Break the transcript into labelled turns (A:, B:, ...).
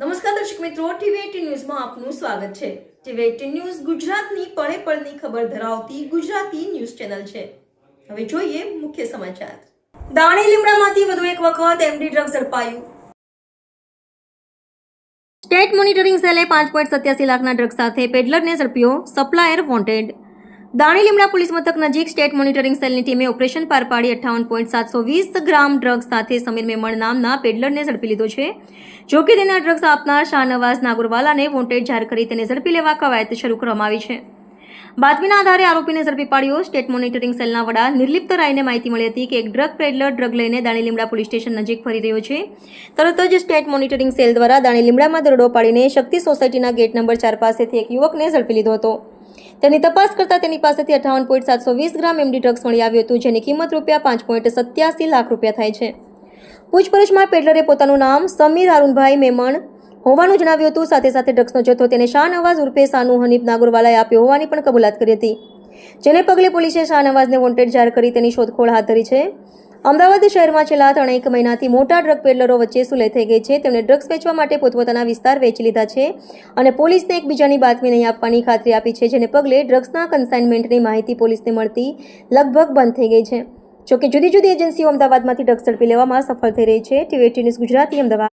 A: નમસ્કાર દર્શક મિત્રો, ટીવી ન્યૂઝમાં આપનું સ્વાગત છે. ટીવી એટીન ન્યૂઝ ગુજરાતની પળે પળની ખબર ધરાવતી ગુજરાતી ન્યૂઝ ચેનલ છે. હવે જોઈએ મુખ્ય સમાચાર. દાણી લીમડામાંથી વધુ એક વખત એમડી ડ્રગ્સ ઝડપાયું. સ્ટેટ મોનિટરિંગ સેલે પાંચ પોઈન્ટ સત્યાસી લાખના ડ્રગ્સ સાથે પેડલરને ઝડપ્યો સપ્લાયર વોન્ટેડ. દાણી લીમડા પોલીસ મથક નજીક સ્ટેટ મોનિટરિંગ સેલની ટીમે ઓપરેશન પાર પાડી અઠ્ઠાવન પોઈન્ટ સાતસો વીસ ગ્રામ ડ્રગ્સ સાથે સમીર મેમણ નામના પેડલરને ઝડપી લીધો છે. જો કે તેના ડ્રગ્સ આપનાર શાહનવાઝ નાગુરવાલાને વોન્ટેડ જાહેર કરી તેને ઝડપી લેવા કવાયત શરૂ કરવામાં આવી છે. બાતમીના આધારે આરોપીને ઝડપી પાડ્યો. સ્ટેટ મોનિટરિંગ સેલના વડા નિર્લિપ્ત રાયને માહિતી મળી હતી કે એક ડ્રગ પેડલર ડ્રગ લઈને દાણી લીમડા પોલીસ સ્ટેશન નજીક ફરી રહ્યો છે. તરત જ સ્ટેટ મોનિટરિંગ સેલ દ્વારા દાણી લીમડામાં દરોડો પાડીને શક્તિ સોસાયટીના ગેટ નંબર ચાર પાસેથી એક યુવકને ઝડપી લીધો હતો. તેની તપાસ કરતા તેની પાસેથી અઠાવન પોઈન્ટ સાતસો વીસ ગ્રામ એમડી ડ્રગ્સ મળી આવ્યું હતું, જેની કિંમત રૂપિયા પાંચ પોઈન્ટ સત્યાસી લાખ રૂપિયા થાય છે. પૂછપરછમાં પેડલરે પોતાનું નામ સમીર અરુણભાઈ મેમણ હોવાનું જણાવ્યું હતું. સાથે સાથે ડ્રગ્સનો જથ્થો તેને શાહનવાઝ ઉર્ફે સાનુ હનીફ નાગરવાલાએ આપ્યો હોવાની પણ કબૂલાત કરી હતી. જેને પગલે પોલીસે શાહનવાઝને વોન્ટેડ જાહેર કરી તેની શોધખોળ હાથ ધરી છે. અમદાવાદ શહેરમાં છેલ્લા ત્રણેક મહિનાથી મોટા ડ્રગ પેડલરો વચ્ચે સુલે થઈ ગઈ છે. તેમણે ડ્રગ્સ વેચવા માટે પોતપોતાના વિસ્તાર વેચી લીધા છે અને પોલીસને એકબીજાની બાતમી નહીં આપવાની ખાતરી આપી છે, જેને પગલે ડ્રગ્સના કન્સાઇનમેન્ટની માહિતી પોલીસને મળતી લગભગ બંધ થઈ ગઈ છે. જોકે જુદી જુદી એજન્સીઓ અમદાવાદમાંથી ડ્રગ્સ ઝડપી લેવામાં સફળ થઈ રહી છે. TV news Gujarati, Ahmedabad.